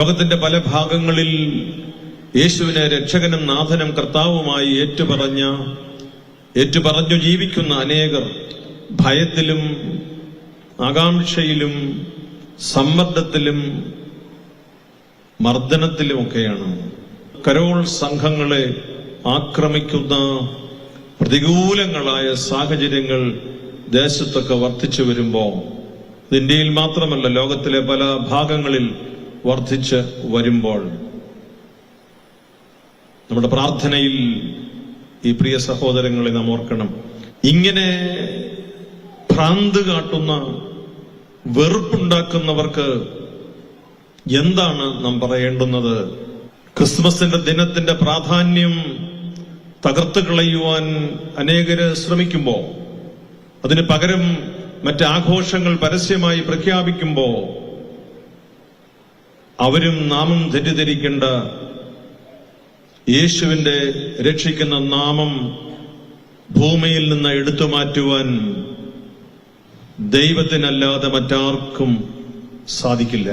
ലോകത്തിന്റെ പല ഭാഗങ്ങളിൽ യേശുവിനെ രക്ഷകനും നാഥനും കർത്താവുമായി ഏറ്റുപറഞ്ഞ ഏറ്റുപറഞ്ഞു ജീവിക്കുന്ന അനേകർ ഭയത്തിലും ആകാംക്ഷയിലും സമ്മർദ്ദത്തിലും മർദ്ദനത്തിലുമൊക്കെയാണ്. കരോൾ സംഘങ്ങളെ ആക്രമിക്കുന്ന പ്രതികൂലങ്ങളായ സാഹചര്യങ്ങൾ ദേശത്തൊക്കെ വർദ്ധിച്ചു വരുമ്പോൾ ഇന്ത്യയിൽ മാത്രമല്ല ലോകത്തിലെ പല ഭാഗങ്ങളിൽ വർദ്ധിച്ച് വരുമ്പോൾ നമ്മുടെ പ്രാർത്ഥനയിൽ ഈ പ്രിയ സഹോദരങ്ങളെ നാം ഓർക്കണം. ഇങ്ങനെ ഭ്രാന്ത് കാട്ടുന്ന വെറുപ്പുണ്ടാക്കുന്നവർക്ക് എന്താണ് നാം പറയേണ്ടുന്നത്? ക്രിസ്മസിന്റെ ദിനത്തിന്റെ പ്രാധാന്യം തകർത്ത് കളയുവാൻ അനേകര് ശ്രമിക്കുമ്പോ അതിന് പകരം മറ്റാഘോഷങ്ങൾ പരസ്യമായി പ്രഖ്യാപിക്കുമ്പോ അവരും നാമം തെറ്റിദ്ധരിക്കേണ്ട യേശുവിന്റെ രക്ഷിക്കുന്ന നാമം ഭൂമിയിൽ നിന്ന് എടുത്തു മാറ്റുവാൻ ദൈവത്തിനല്ലാതെ മറ്റാർക്കും സാധിക്കില്ല.